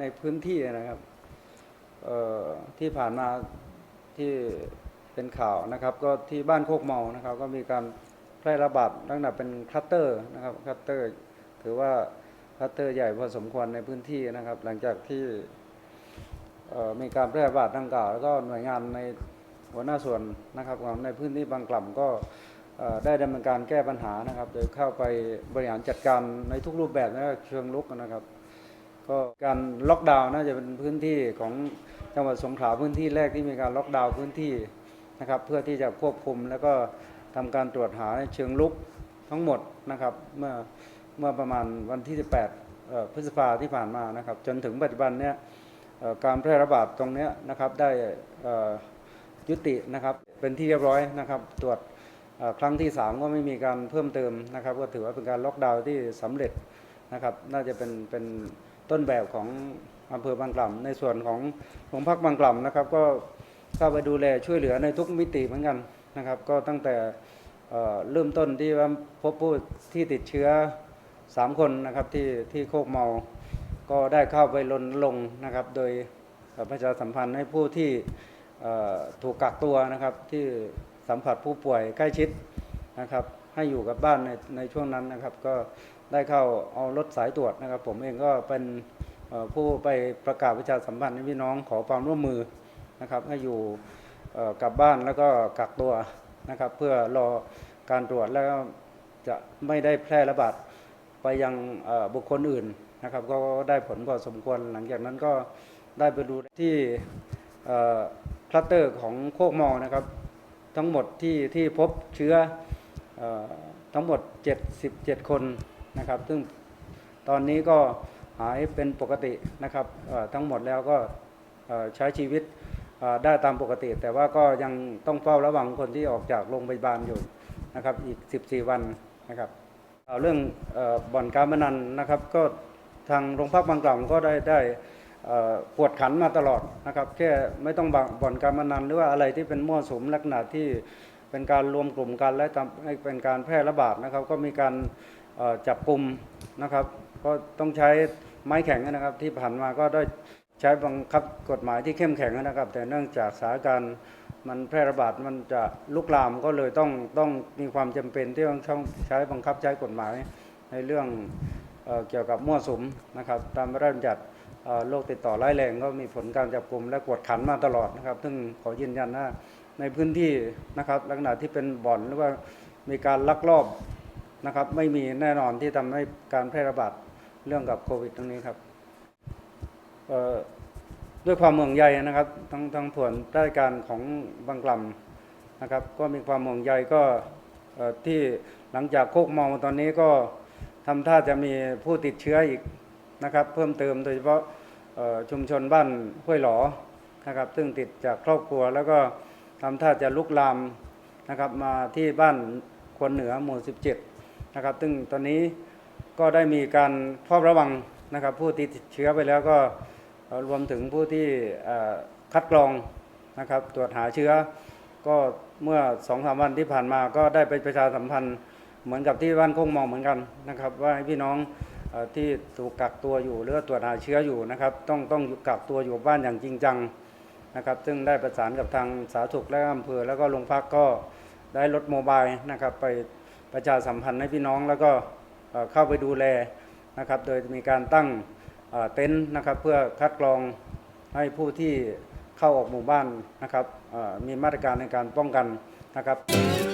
ในพื้นที่นะครับที่ผ่านมาที่เป็นข่าวนะครับ ก็ที่บ้านโคกเมานะครับ ก็มีการแพร่ระบาดตั้งแต่เป็นคลัสเตอร์นะครับคลัสเตอร์ถือว่าคลัสเตอร์ใหญ่พอสมควรในพื้นที่นะครับ หลังจากที่มีการแพร่ระบาดดังกล่าวแล้วก็หน่วยงานในหัวหน้าส่วนนะครับของในพื้นที่บางกล่ำก็ได้ดำเนินการแก้ปัญหานะครับ โดยเข้าไปบริหารจัดการในทุกรูปแบบและเชิงลุกนะครับ ก็การล็อกดาวน์น่าจะเป็นพื้นที่ของจังหวัดสงขลาพื้นที่แรกที่มีการล็อกดาวน์พื้นที่นะครับเพื่อที่จะควบคุมแล้วก็ทำการตรวจหาเชิงลุกทั้งหมดนะครับเมื่อเมื่อประมาณวันที่ 18 พฤษภาที่ผ่านมานะครับจนถึงปัจจุบันเนี้ยการแพร่ระบาดตรงเนี้ยนะครับได้ยุตินะครับเป็นที่เรียบร้อยนะครับ ตรวจครั้งที่ 3 ก็ไม่มีการเพิ่มเติมนะครับ ก็ถือว่าเป็นการล็อกดาวน์ที่สำเร็จนะครับ น่าจะเป็นเป็น ต้นแบบของอำเภอบางกล่ำในส่วนของโรงพักบางกล่ำนะครับ ก็เข้าไปดูแลช่วยเหลือในทุกมิติเหมือนกันนะครับ ก็ตั้งแต่เริ่มต้นที่ว่าพบผู้ที่ติดเชื้อ 3 คนนะครับที่ที่โคกเมา ก็ได้เข้าไปรณรงนะครับ โดยประชาสัมพันธ์ให้ผู้ที่ถูกกักตัวนะครับที่สัมผัสผู้ป่วยใกล้ชิดนะครับ ให้อยู่กับบ้านในในช่วงนั้นนะครับก็ ได้เข้าเอารถสายตรวจนะครับ ผมเองก็เป็นผู้ไปประกาศประชาสัมพันธ์ให้พี่น้องขอความร่วมมือนะครับ ให้อยู่กลับบ้านแล้วก็กักตัวนะครับ เพื่อรอการตรวจแล้วจะไม่ได้แพร่ระบาดไปยังบุคคลอื่นนะครับ ก็ได้ผลพอสมควรหลังจากนั้นก็ได้ไปดูที่คลัสเตอร์ของโคกมอนะครับ ทั้งหมดที่ที่พบเชื้อเออทั้งหมด 77 คน นะครับ ซึ่งตอนนี้ก็หายเป็นปกตินะครับทั้งหมดแล้วก็ใช้ชีวิตได้ตามปกติ แต่ว่าก็ยังต้องเฝ้าระวังคนที่ออกจากโรงพยาบาลอยู่นะครับอีก 14 วันนะครับเรื่องอบ่อนการพนันนะครับ ก็ทางโรงพักบางกล่ำก็ได้ได้เอ่อกวดขันมาตลอดนะครับ แค่ไม่ต้องบบ่อนการพนันหรือว่าอะไรที่เป็นมั่วสุมลักษณะที่ เป็นการรวมกลุ่มกันและทำให้เป็นการแพร่ระบาดนะครับ ก็มีการจับกลุ่มนะครับ ก็ต้องใช้ไม้แข็งนะครับ ที่ผ่านมาก็ได้ใช้บังคับกฎหมายที่เข้มแข็งนะครับ แต่เนื่องจากสถานการณ์มันแพร่ระบาดมันจะลุกลามก็เลยต้องต้องมีความจำเป็นที่ต้องใช้บังคับใช้กฎหมายในเรื่องเอเกี่ยวกับมั่วสุมนะครับ ตามพระราชบัญญัติ โรคติดต่อร้ายแรงก็มีผลการจับกลุ่มและกวดขันมาตลอดนะครับ ซึ่งขอยืนยันว่าในพื้นที่นะครับลักษณะที่เป็นบ่อนหรือว่ามีการลักลอบนะครับไม่มีแน่นอนที่ทำให้การแพร่ระบาดเรื่องกับโควิดตรงนี้ครับด้วยความห่วงใยนะครับทั้งทั้งส่วนราชการของบางกล่ำนะครับ ก็มีความห่วงใยก็ที่หลังจากโคกเมาตอนนี้ก็ทำท่าจะมีผู้ติดเชื้ออีก นะครับ เพิ่มเติมโดยเฉพาะชุมชนบ้านห้วยหลอนะครับซึ่งติดจากครอบครัวแล้วก็ทำท่าจะลุกลามนะครับมาที่บ้านควนเหนือหมู่ 17 นะครับ ซึ่งตอนนี้ก็ได้มีการเฝ้าระวังนะครับ ผู้ติดเชื้อไปแล้วก็รวมถึงผู้ที่คัดกรองนะครับ ตรวจหาเชื้อ ก็เมื่อสองสามวันที่ผ่านมาก็ได้ไปประชาสัมพันธ์เหมือนกับที่บ้านโคงมองเหมือนกันนะครับ ว่าให้พี่น้อง ที่ถูกกักตัวอยู่หรือตรวจหาเชื้ออยู่นะครับ ต้องต้องกักตัวอยู่บ้านอย่างจริงจังนะครับ ซึ่งได้ประสานกับทางสาธารณสุขและอำเภอแล้วก็โรงพักก็ได้รถโมบายนะครับ ไปประชาสัมพันธ์ให้พี่น้องแล้วก็เข้าไปดูแลนะครับ โดยมีการตั้งเต็นท์นะครับเพื่อคัดกรองให้ผู้ที่เข้าออกหมู่บ้านนะครับมีมาตรการในการป้องกันนะครับ